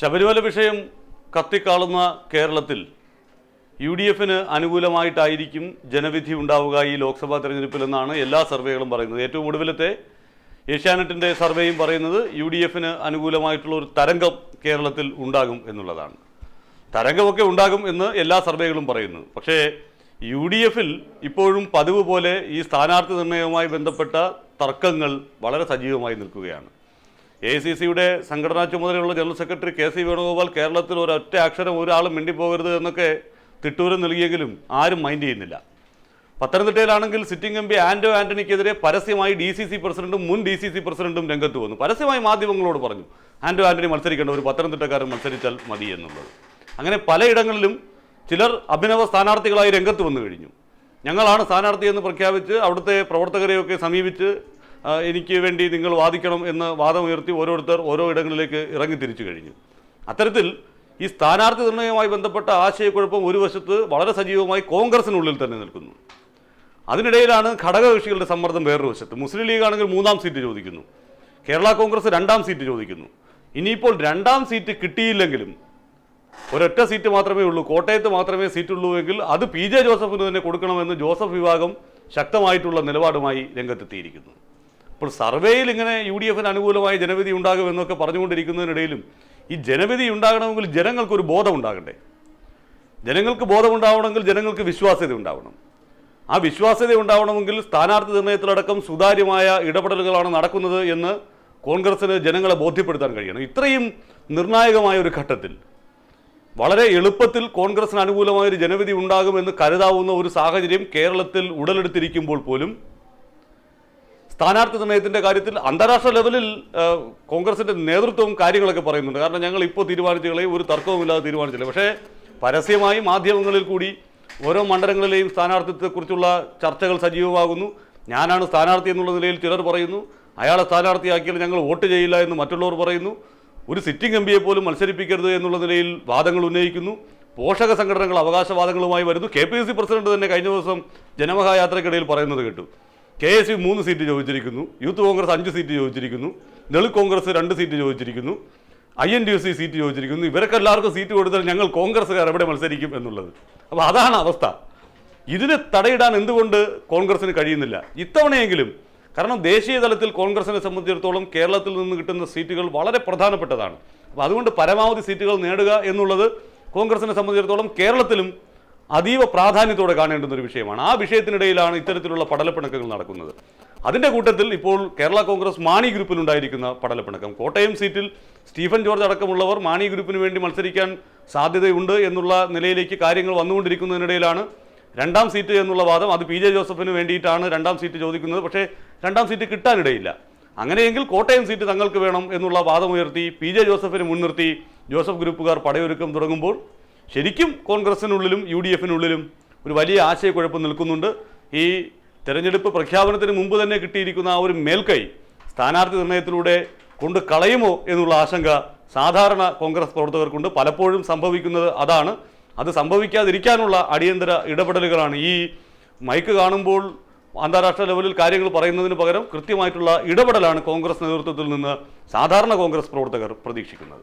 ശബരിമല വിഷയം കത്തിക്കാളുന്ന കേരളത്തിൽ U D എഫിന് അനുകൂലമായിട്ടായിരിക്കും ജനവിധി ഉണ്ടാവുക ഈ ലോക്സഭാ തെരഞ്ഞെടുപ്പിലെന്നാണ് എല്ലാ സർവേകളും പറയുന്നത്. ഏറ്റവും ഒടുവിലത്തെ ഏഷ്യാനെറ്റിന്റെ സർവേയും പറയുന്നത് യു ഡി എഫിന് അനുകൂലമായിട്ടുള്ള ഒരു തരംഗം കേരളത്തിൽ ഉണ്ടാകും എന്നുള്ളതാണ്. തരംഗമൊക്കെ ഉണ്ടാകും എന്ന് എല്ലാ സർവേകളും പറയുന്നു. പക്ഷേ യു ഡി എഫിൽ ഇപ്പോഴും പതിവ് പോലെ ഈ സ്ഥാനാർത്ഥി നിർണയവുമായി ബന്ധപ്പെട്ട തർക്കങ്ങൾ വളരെ സജീവമായി നിൽക്കുകയാണ്. എ സി സിയുടെ സംഘടനാ ചുമതലയുള്ള general secretary K C Venugopal കേരളത്തിൽ ഒരൊറ്റ അക്ഷരം ഒരാളും മിണ്ടിപ്പോകരുത് എന്നൊക്കെ തിട്ടൂരം നൽകിയെങ്കിലും ആരും മൈൻഡ് ചെയ്യുന്നില്ല. പത്തനംതിട്ടയിലാണെങ്കിൽ സിറ്റിംഗ് എം പി ആന്റോ ആന്റണിക്കെതിരെ പരസ്യമായി ഡി സി സി പ്രസിഡന്റും മുൻ ഡി സി സി പ്രസിഡന്റും രംഗത്ത് വന്നു. പരസ്യമായി മാധ്യമങ്ങളോട് പറഞ്ഞു ആന്റോ ആന്റണി മത്സരിക്കേണ്ട ഒരു പത്തനംതിട്ടക്കാരൻ മത്സരിച്ചാൽ മതി എന്നുള്ളത്. അങ്ങനെ പലയിടങ്ങളിലും ചിലർ അഭിനവ സ്ഥാനാർത്ഥികളായി രംഗത്ത് വന്നു കഴിഞ്ഞു. ഞങ്ങളാണ് സ്ഥാനാർത്ഥി എന്ന് പ്രഖ്യാപിച്ച് അവിടുത്തെ പ്രവർത്തകരെയൊക്കെ സമീപിച്ച് എനിക്ക് വേണ്ടി നിങ്ങൾ വാദിക്കണം എന്ന് വാദമുയർത്തി ഓരോരുത്തർ ഓരോ ഇടങ്ങളിലേക്ക് ഇറങ്ങി തിരിച്ചു കഴിഞ്ഞു. അത്തരത്തിൽ ഈ സ്ഥാനാർത്ഥി നിർണയവുമായി ബന്ധപ്പെട്ട ആശയക്കുഴപ്പം ഒരു വശത്ത് വളരെ സജീവമായി കോൺഗ്രസിനുള്ളിൽ തന്നെ നിൽക്കുന്നു. അതിനിടയിലാണ് ഘടകകക്ഷികളുടെ സമ്മർദ്ദം വേറൊരു വശത്ത്. മുസ്ലിം ലീഗ് ആണെങ്കിൽ മൂന്നാം സീറ്റ് ചോദിക്കുന്നു. കേരള കോൺഗ്രസ് രണ്ടാം സീറ്റ് ചോദിക്കുന്നു. ഇനിയിപ്പോൾ രണ്ടാം സീറ്റ് കിട്ടിയില്ലെങ്കിലും ഒരൊറ്റ സീറ്റ് മാത്രമേ ഉള്ളൂ. കോട്ടയത്ത് മാത്രമേ സീറ്റുള്ളൂ എങ്കിൽ അത് പി ജെ ജോസഫിന് തന്നെ കൊടുക്കണമെന്ന് ജോസഫ് വിഭാഗം ശക്തമായിട്ടുള്ള നിലപാടുമായി രംഗത്തെത്തിയിരിക്കുന്നു. അപ്പോൾ സർവേയിൽ ഇങ്ങനെ യു ഡി എഫിന് അനുകൂലമായ ജനവിധി ഉണ്ടാകുമെന്നൊക്കെ പറഞ്ഞുകൊണ്ടിരിക്കുന്നതിനിടയിലും ഈ ജനവിധി ഉണ്ടാകണമെങ്കിൽ ജനങ്ങൾക്കൊരു ബോധം ഉണ്ടാകണ്ടേ? ജനങ്ങൾക്ക് ബോധമുണ്ടാവണമെങ്കിൽ ജനങ്ങൾക്ക് വിശ്വാസ്യത ഉണ്ടാവണം. ആ വിശ്വാസ്യത ഉണ്ടാവണമെങ്കിൽ സ്ഥാനാർത്ഥി നിർണയത്തിലടക്കം സുതാര്യമായ ഇടപെടലുകളാണ് നടക്കുന്നത് എന്ന് കോൺഗ്രസിന് ജനങ്ങളെ ബോധ്യപ്പെടുത്താൻ കഴിയണം. ഇത്രയും നിർണായകമായ ഒരു ഘട്ടത്തിൽ വളരെ എളുപ്പത്തിൽ കോൺഗ്രസിന് അനുകൂലമായ ഒരു ജനവിധി ഉണ്ടാകുമെന്ന് കരുതാവുന്ന ഒരു സാഹചര്യം കേരളത്തിൽ ഉടലെടുത്തിരിക്കുമ്പോൾ പോലും സ്ഥാനാർത്ഥി നിർണയത്തിന്റെ കാര്യത്തിൽ അന്താരാഷ്ട്ര ലെവലിൽ കോൺഗ്രസിന്റെ നേതൃത്വവും കാര്യങ്ങളൊക്കെ പറയുന്നുണ്ട്. കാരണം ഞങ്ങൾ ഇപ്പോൾ തീരുമാനിച്ചുകളെ ഒരു തർക്കവുമില്ലാതെ തീരുമാനിച്ചില്ല. പക്ഷേ പരസ്യമായി മാധ്യമങ്ങളിൽ കൂടി ഓരോ മണ്ഡലങ്ങളിലെയും സ്ഥാനാർത്ഥിത്വത്തെക്കുറിച്ചുള്ള ചർച്ചകൾ സജീവമാകുന്നു. ഞാനാണ് സ്ഥാനാർത്ഥി എന്നുള്ള നിലയിൽ ചിലർ പറയുന്നു. അയാളെ സ്ഥാനാർത്ഥിയാക്കിയാൽ ഞങ്ങൾ വോട്ട് ചെയ്യില്ല എന്ന് മറ്റുള്ളവർ പറയുന്നു. ഒരു സിറ്റിംഗ് എം പിയെ പോലും മത്സരിപ്പിക്കരുത് എന്നുള്ള നിലയിൽ വാദങ്ങൾ ഉന്നയിക്കുന്നു. പോഷക സംഘടനകൾ അവകാശവാദങ്ങളുമായി വരുന്നു. കെ പി സി പ്രസിഡന്റ് തന്നെ കഴിഞ്ഞ ദിവസം ജനമഹായാത്രയ്ക്കിടയിൽ പറയുന്നത് കേട്ടു. കെ എസ് യു മൂന്ന് സീറ്റ് ചോദിച്ചിരിക്കുന്നു യൂത്ത് കോൺഗ്രസ് അഞ്ച് സീറ്റ് ചോദിച്ചിരിക്കുന്നു ദളിത് കോൺഗ്രസ് രണ്ട് seat ചോദിച്ചിരിക്കുന്നു I N D S C seat ചോദിച്ചിരിക്കുന്നു ഇവർക്കെല്ലാവർക്കും സീറ്റ് കൊടുത്താൽ ഞങ്ങൾ കോൺഗ്രസ്സുകാർ എവിടെ മത്സരിക്കും എന്നുള്ളത്. അപ്പോൾ അതാണ് അവസ്ഥ. ഇതിനെ തടയിടാൻ എന്തുകൊണ്ട് കോൺഗ്രസ്സിന് കഴിയുന്നില്ല? ഇത്തവണയെങ്കിലും കാരണം ദേശീയ തലത്തിൽ കോൺഗ്രസിനെ സംബന്ധിച്ചിടത്തോളം കേരളത്തിൽ നിന്ന് കിട്ടുന്ന സീറ്റുകൾ വളരെ പ്രധാനപ്പെട്ടതാണ്. അപ്പോൾ അതുകൊണ്ട് പരമാവധി സീറ്റുകൾ നേടുക എന്നുള്ളത് കോൺഗ്രസിനെ സംബന്ധിച്ചിടത്തോളം കേരളത്തിലും അതീവ പ്രാധാന്യത്തോടെ കാണേണ്ടുന്ന ഒരു വിഷയമാണ്. ആ വിഷയത്തിനിടയിലാണ് ഇത്തരത്തിലുള്ള പടലപ്പിണക്കങ്ങൾ നടക്കുന്നത്. അതിന്റെ കൂട്ടത്തിൽ ഇപ്പോൾ കേരള കോൺഗ്രസ് മാണി ഗ്രൂപ്പിലുണ്ടായിരിക്കുന്ന പടലപ്പിണക്കം. കോട്ടയം സീറ്റിൽ സ്റ്റീഫൻ ജോർജ് അടക്കമുള്ളവർ മാണി ഗ്രൂപ്പിന് വേണ്ടി മത്സരിക്കാൻ സാധ്യതയുണ്ട് എന്നുള്ള നിലയിലേക്ക് കാര്യങ്ങൾ വന്നുകൊണ്ടിരിക്കുന്നതിനിടയിലാണ് രണ്ടാം സീറ്റ് എന്നുള്ള വാദം. അത് പി ജെ ജോസഫിന് വേണ്ടിയിട്ടാണ് രണ്ടാം സീറ്റ് ചോദിക്കുന്നത്. പക്ഷേ രണ്ടാം സീറ്റ് കിട്ടാനിടയില്ല. അങ്ങനെയെങ്കിൽ കോട്ടയം സീറ്റ് തങ്ങൾക്ക് വേണം എന്നുള്ള വാദമുയർത്തി പി ജെ ജോസഫിനെ മുൻനിർത്തി ജോസഫ് ഗ്രൂപ്പുകാർ പടയൊരുക്കം തുടങ്ങുമ്പോൾ ശരിക്കും കോൺഗ്രസിനുള്ളിലും യു ഡി എഫിനുള്ളിലും ഒരു വലിയ ആശയക്കുഴപ്പം നിൽക്കുന്നുണ്ട്. ഈ തെരഞ്ഞെടുപ്പ് പ്രഖ്യാപനത്തിന് മുമ്പ് തന്നെ കിട്ടിയിരിക്കുന്ന ആ ഒരു മേൽക്കൈ സ്ഥാനാർത്ഥി നിർണയത്തിലൂടെ കൊണ്ട് കളയുമോ എന്നുള്ള ആശങ്ക സാധാരണ കോൺഗ്രസ് പ്രവർത്തകർക്കുണ്ട്. പലപ്പോഴും സംഭവിക്കുന്നത് അതാണ്. അത് സംഭവിക്കാതിരിക്കാനുള്ള അടിയന്തര ഇടപെടലുകളാണ്. ഈ മൈക്ക് കാണുമ്പോൾ അന്താരാഷ്ട്ര ലെവലിൽ കാര്യങ്ങൾ പറയുന്നതിന് പകരം കൃത്യമായിട്ടുള്ള ഇടപെടലാണ് കോൺഗ്രസ് നേതൃത്വത്തിൽ നിന്ന് സാധാരണ കോൺഗ്രസ് പ്രവർത്തകർ പ്രതീക്ഷിക്കുന്നത്.